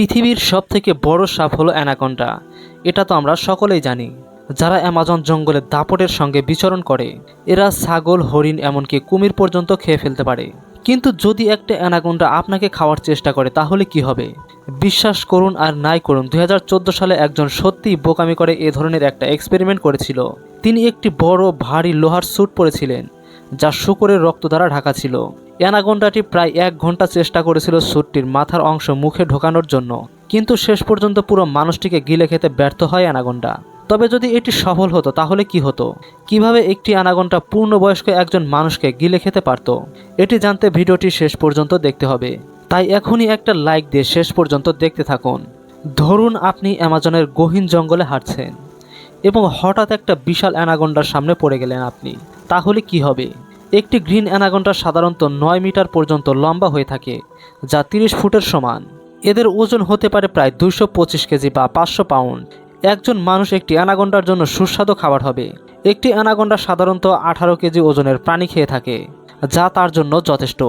পৃথিবীর সবথেকে বড় সাপ হলো অ্যানাকন্ডা। এটা তো আমরা সকলেই জানি। যারা অ্যামাজন জঙ্গলে দাপটের সঙ্গে বিচরণ করে, এরা ছাগল, হরিণ এমনকি কুমির পর্যন্ত খেয়ে ফেলতে পারে। কিন্তু যদি একটা অ্যানাকন্ডা আপনাকে খাওয়ার চেষ্টা করে, তাহলে কি হবে? বিশ্বাস করুন আর নাই করুন, দুই হাজার চোদ্দ সালে একজন সত্যিই বোকামি করে এ ধরনের একটা এক্সপেরিমেন্ট করেছিল। তিনি একটি বড়, ভারী লোহার স্যুট পরেছিলেন। যা শুকরের রক্ত দ্বারা ঢাকা ছিল। অ্যানাগন্ডাটি প্রায় এক ঘণ্টা চেষ্টা করেছিল স্যুটটির মাথার অংশ মুখে ঢোকানোর জন্য, কিন্তু শেষ পর্যন্ত পুরো মানুষটিকে গিলে খেতে ব্যর্থ হয় অ্যানাগোন্ডা। তবে যদি এটি সফল হতো, তাহলে কি হতো? কীভাবে একটি অ্যানাগন্ডা পূর্ণবয়স্ক একজন মানুষকে গিলে খেতে পারত? এটি জানতে ভিডিওটি শেষ পর্যন্ত দেখতে হবে। তাই এখনই একটা লাইক দিয়ে শেষ পর্যন্ত দেখতে থাকুন। ধরুন আপনি অ্যামাজনের গহীন জঙ্গলে হাঁটছেন, এবং হঠাৎ একটা বিশাল অ্যানাগন্ডার সামনে পড়ে গেলেন আপনি। তাহলে কি হবে? একটি গ্রিন অ্যানাগন্ডা সাধারণত নয় মিটার পর্যন্ত লম্বা হয়ে থাকে, যা তিরিশ ফুটের সমান। এদের ওজন হতে পারে প্রায় দুইশো পঁচিশ কেজি বা পাঁচশো পাউন্ড। একজন মানুষ একটি অ্যানাগন্ডার জন্য সুস্বাদু খাবার হবে। একটি অ্যানাগন্ডা সাধারণত আঠারো কেজি ওজনের প্রাণী খেয়ে থাকে, যা তার জন্য যথেষ্ট।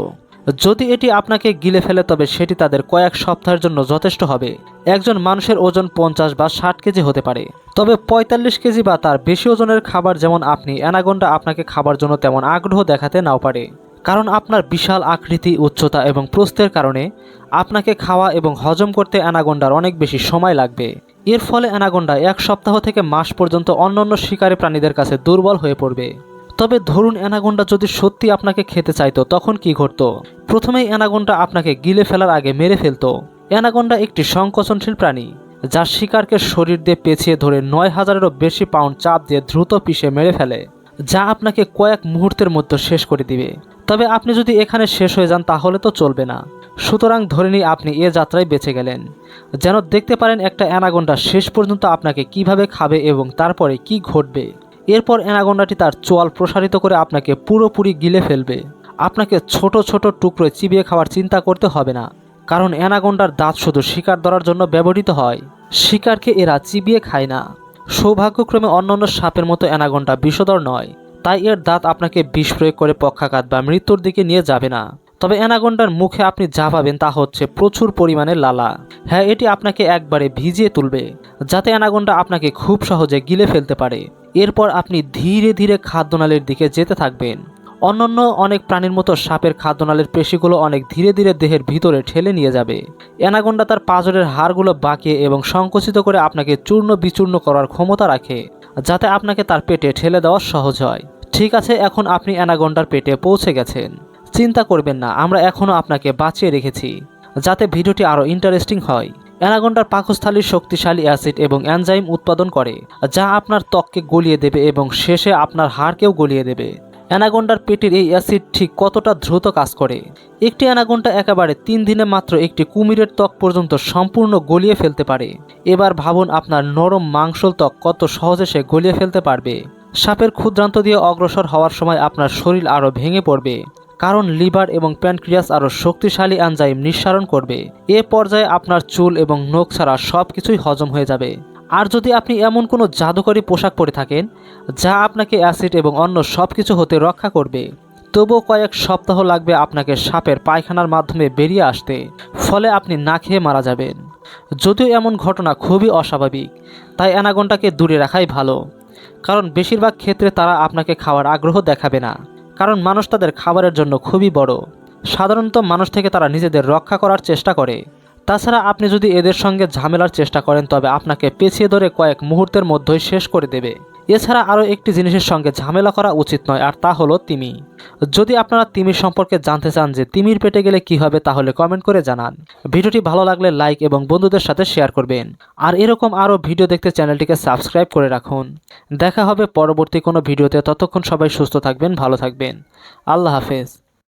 যদি এটি আপনাকে গিলে ফেলে, তবে সেটি তাদের কয়েক সপ্তাহের জন্য যথেষ্ট হবে। একজন মানুষের ওজন পঞ্চাশ বা ষাট কেজি হতে পারে। তবে পঁয়তাল্লিশ কেজি বা তার বেশি ওজনের খাবার যেমন আপনি অ্যানাগন্ডা আপনাকে খাবার জন্য তেমন আগ্রহ দেখাতে নাও পারে। কারণ আপনার বিশাল আকৃতি, উচ্চতা এবং প্রস্থের কারণে আপনাকে খাওয়া এবং হজম করতে অ্যানাগন্ডার অনেক বেশি সময় লাগবে। এর ফলে অ্যানাগন্ডা এক সপ্তাহ থেকে মাস পর্যন্ত অন্যান্য শিকারী প্রাণীদের কাছে দুর্বল হয়ে পড়বে। তবে ধরুন অ্যানাগন্ডা যদি সত্যি আপনাকে খেতে চাইতো, তখন কি ঘটতো? প্রথমেই অ্যানাগন্ডা আপনাকে গিলে ফেলার আগে মেরে ফেলতো। অ্যানাগন্ডা একটি সংকোচনশীল প্রাণী, যার শিকারকে শরীর দিয়ে পেঁচিয়ে ধরে নয় হাজারেরও বেশি পাউন্ড চাপ দিয়ে দ্রুত পিষে মেরে ফেলে, যা আপনাকে কয়েক মুহূর্তের মধ্যে শেষ করে দিবে। তবে আপনি যদি এখানে শেষ হয়ে যান, তাহলে তো চলবে না। সুতরাং ধরে নিই আপনি এ যাত্রায় বেঁচে গেলেন। যেন দেখতে পারেন, একটা অ্যানাগন্ডা শেষ পর্যন্ত আপনাকে কীভাবে খাবে এবং তারপরে কি ঘটবে। এরপর অ্যানাগন্ডাটি তার চোয়াল প্রসারিত করে আপনাকে পুরোপুরি গিলে ফেলবে। আপনাকে ছোট ছোট টুকরো চিবিয়ে খাওয়ার চিন্তা করতে হবে না। কারণ অ্যানাগন্ডার দাঁত শুধু শিকার ধরার জন্য ব্যবহৃত হয়। শিকারকে এরা চিবিয়ে খায় না। সৌভাগ্যক্রমে অন্যান্য সাপের মতো অ্যানাগন্ডা বিষধর নয়। তাই এর দাঁত আপনাকে বিষ প্রয়োগ করে পক্ষাঘাত বা মৃত্যুর দিকে নিয়ে যাবে না। তবে অ্যানাগন্ডার মুখে আপনি যা পাবেন তা হচ্ছে প্রচুর পরিমাণে লালা। হ্যাঁ এটি আপনাকে একবারে ভিজিয়ে তুলবে, যাতে অ্যানাগন্ডা আপনাকে খুব সহজে গিলে ফেলতে পারে। এরপর আপনি ধীরে ধীরে খাদ্যনালীর দিকে যেতে থাকবেন। অন্যান্য অনেক প্রাণীর মতো সাপের খাদ্যনালের পেশিগুলো অনেক ধীরে ধীরে দেহের ভিতরে ঠেলে নিয়ে যাবে। অ্যানাগন্ডা তার পাঁজরের হাড়গুলো বাঁকিয়ে এবং সংকুচিত করে আপনাকে চূর্ণ বিচূর্ণ করার ক্ষমতা রাখে, যাতে আপনাকে তার পেটে ঠেলে দেওয়া সহজ হয়। ঠিক আছে, এখন আপনি অ্যানাগন্ডার পেটে পৌঁছে গেছেন। চিন্তা করবেন না, আমরা এখনও আপনাকে বাঁচিয়ে রেখেছি, যাতে ভিডিওটি আরও ইন্টারেস্টিং হয়। অ্যানাগন্ডার পাকস্থলীর শক্তিশালী অ্যাসিড এবং অ্যানজাইম উৎপাদন করে, যা আপনার ত্বককে গলিয়ে দেবে এবং শেষে আপনার হাড়কেও গলিয়ে দেবে। অ্যানাগন্ডার পেটের এই অ্যাসিড ঠিক কতটা দ্রুত কাজ করে? একটি অ্যানাগন্ডা একেবারে তিন দিনে মাত্র একটি কুমিরের ত্বক পর্যন্ত সম্পূর্ণ গলিয়ে ফেলতে পারে। এবার ভাবুন আপনার নরম মাংসল ত্বক কত সহজে সে গলিয়ে ফেলতে পারবে। সাপের ক্ষুদ্রান্ত দিয়ে অগ্রসর হওয়ার সময় আপনার শরীর আরও ভেঙে পড়বে, কারণ লিভার এবং প্যানক্রিয়াস আরও শক্তিশালী অ্যানজাইম নিঃসারণ করবে। এ পর্যায়ে আপনার চুল এবং নখ ছাড়া সব কিছুই হজম হয়ে যাবে। আর যদি আপনি এমন কোনো জাদুকরী পোশাক পরে থাকেন, যা আপনাকে অ্যাসিড এবং অন্য সব কিছু হতে রক্ষা করবে, তবুও কয়েক সপ্তাহ লাগবে আপনাকে সাপের পায়খানার মাধ্যমে বেরিয়ে আসতে, ফলে আপনি না খেয়ে মারা যাবেন। যদিও এমন ঘটনা খুবই অস্বাভাবিক, তাই অ্যানাগনটাকে দূরে রাখাই ভালো, কারণ বেশিরভাগ ক্ষেত্রে তারা আপনাকে খাওয়ার আগ্রহ দেখাবে না, কারণ মানুষ তাদের খাবারের জন্য খুবই বড়। সাধারণত মানুষ থেকে তারা নিজেদের রক্ষা করার চেষ্টা করে। তাছাড়া আপনি যদি এদের সঙ্গে ঝামেলার চেষ্টা করেন, তবে আপনাকে পেছিয়ে ধরে কয়েক মুহূর্তের মধ্যেই শেষ করে দেবে। এছাড়া আরও একটি জিনিসের সঙ্গে ঝামেলা করা উচিত নয়, আর তা হলো তিমি। যদি আপনারা তিমির সম্পর্কে জানতে চান যে তিমির পেটে গেলে কি হবে, তাহলে কমেন্ট করে জানান। ভিডিওটি ভালো লাগলে লাইক এবং বন্ধুদের সাথে শেয়ার করবেন। আর এরকম আরও ভিডিও দেখতে চ্যানেলটিকে সাবস্ক্রাইব করে রাখুন। দেখা হবে পরবর্তী কোনো ভিডিওতে, ততক্ষণ সবাই সুস্থ থাকবেন, ভালো থাকবেন। আল্লাহ হাফেজ।